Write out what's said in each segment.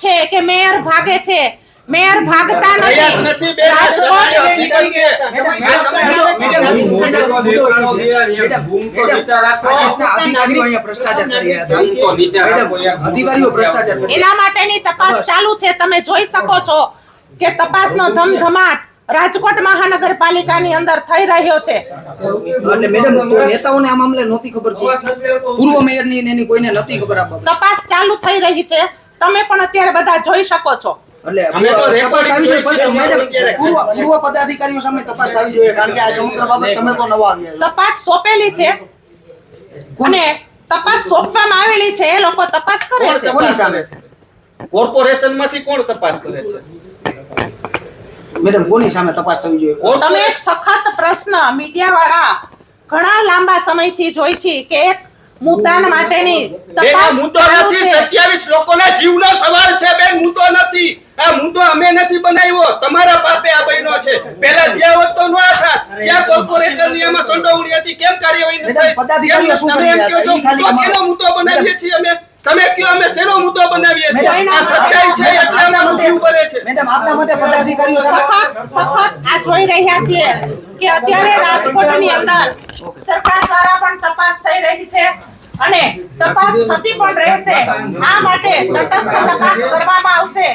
છે કે મેયર ભાગે છે મેયર ભાગતા નથી નથી બેન, આ સત્ય હકીકત છે. અધિકારીઓ અહીંયા ભ્રષ્ટાચાર કરી રહ્યા હતા મેડમ, અધિકારીઓ ભ્રષ્ટાચાર કરી એના માટેની તપાસ ચાલુ છે તમે જોઈ શકો છો કે તપાસનો ધમધમાટ રાજકોટ મહાનગરપાલિકાની અંદર થઈ રહ્યો છે એટલે મેડમ તો નેતાઓને આ મામલે નહોતી ખબર પૂર્વ મેયરની ને એની કોઈને નથી ખબર આ તપાસ ચાલુ થઈ રહી છે તમે પણ અત્યારે બધા જોઈ શકો છો. એટલે તપાસ થવી જોઈએ. રેકોર્ડિંગ પણ મેડમ અત્યારે પૂર્વ પૂર્વ પદાધિકારીઓ સામે તપાસ થવી જોઈએ. કારણ કે આ સમગ્ર બાબત તમે તો નવા આવ્યા છો. તપાસ સોંપેલી છે. અને તપાસ સોંપવામાં આવેલી છે. એ લોકો તપાસ કરે છે? છે? કોર્પોરેશનમાંથી કોણ તપાસ કરે છે? મેડમ કોની સામે તપાસ થવી જોઈએ? તમે સખત પ્રશ્ન મીડિયા વાળા ઘણા લાંબા સમયથી જોઈ છે કે એક મુદ્દા માટેની તપાસ મુદ્દો નથી 27 લોકોના જીવનો સવાલ છે બેન મુદ્દો નથી. આ મુદ્દો અમે નથી બનાવ્યો. તમારા પાપે આ બન્યો છે. પહેલા જે હોત તો ન થાત. ક્યાં કોર્પોરેટર નિયમમાં સંડોવણી હતી કેમ કાર્યવાહી ન મેડમ, થઈ? પદાધિકારીઓ શું કરી રહ્યા છો, ખાલી કેનો મુદ્દો બનાવીએ છીએ અમે? તમે કયો અમે શેનો મુદ્દો બનાવીએ છીએ? આ સચ્ચાઈ છે આપના મતે- જીવ છે. મેડમ આપના મતે પદાધિકારીઓ સખત સખત આ જોઈ રહ્યા છીએ કે અત્યારે રાજકોટની અંદર સરકાર દ્વારા પણ તપાસ થઈ રહી છે અને તપાસ થતી પણ રહેશે. આ માટે તટસ્થ તપાસ કરવામાં આવશે.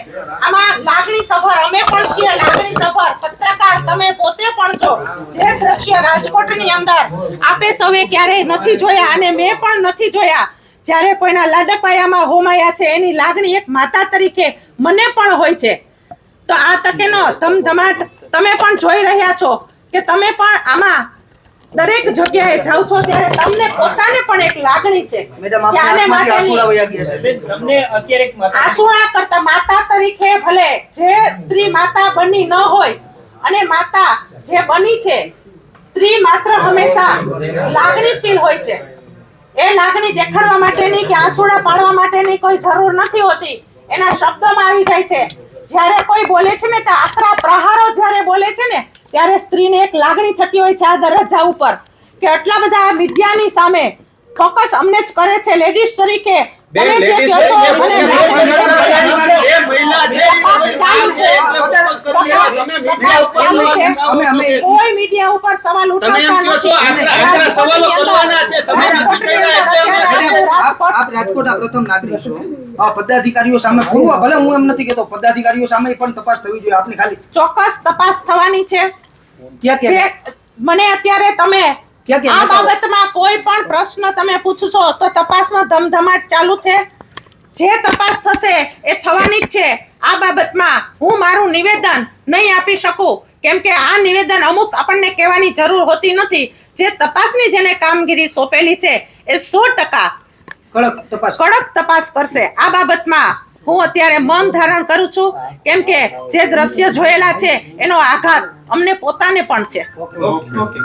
આમાં લાગણી સભર, અમે પણ છીએ લાગણી સભર. પત્રકાર, તમે પોતે પણ છો. જે દ્રશ્ય રાજકોટની અંદર આપે સૌએ ક્યારેય નથી જોયા અને મેં પણ નથી જોયા. જ્યારે કોઈના લાડપાયામાં હોમાયા છે, એની લાગણી એક માતા તરીકે મને પણ હોય છે. તો આ તકેનો ધમધમાટ તમે પણ જોઈ રહ્યા છો કે તમે પણ આમાં દરેક જગ્યાએ જાઓ છો ત્યારે તમને પોતાને પણ એક લાગણી છે મેડમ આપણે આને આપના હાથમાંથી આંસુ માટેની વયા ગયા છે તમને અત્યારે એક માતા- આંસુડા કરતા માતા તરીકે ભલે જે સ્ત્રી માતા બની ન હોય અને માતા જે બની છે સ્ત્રી માત્ર હંમેશા લાગણીશીલ હોય છે. એ લાગણી દેખાડવા માટેની કે આંસુડા પાડવા માટેની કોઈ જરૂર નથી હોતી. એના શબ્દોમાં આવી જાય છે. જ્યારે કોઈ બોલે છે ને તો આકરા પ્રહારો જ્યારે બોલે છે ને ત્યારે સ્ત્રીને એક લાગણી થતી હોય છે આ દરજ્જા ઉપર કે આટલા બધા મીડિયાની સામે ફોકસ અમને જ કરે છે. લેડીઝ તરીકે કોઈ મીડિયા ઉપર સવાલ ઉઠાવતા નથી. આટલા- આટલા સવાલો કરવાના છે. તમે રાજકોટની નથી અંદર કર્યા એટલે અત્યારે મેડમ, આપ રાજકોટ આપ રાજકોટના પ્રથમ નાગરિક છો. પદાધિકારીઓ સામે પૂર્વ ભલે હું એમ નથી કેતો પદાધિકારીઓ સામે પણ તપાસ થવી જોઈએ. આપની ખાલી ચોક્કસ તપાસ થવાની છે. ક્યાં જે ક્યાં મને અત્યારે તમે આ બાબતમાં કોઈ પણ પ્રશ્ન તમે પૂછશો તો તપાસનો ધમધમાટ ચાલુ છે. જે તપાસ થશે એ થવાની જ છે. આ બાબતમાં હું મારું નિવેદન નહીં આપી શકું. કેમ કે આ નિવેદન અમુક આપણને કહેવાની જરૂર હોતી નથી. જે તપાસની જેને કામગીરી સોંપેલી છે એ સો ટકા કડક તપાસ કડક તપાસ કરશે. આ બાબતમાં હું અત્યારે મન ધારણ કરું છું. કેમ કે જે દ્રશ્ય જોયેલા છે એનો આઘાત અમને પોતાને પણ છે. Okay okay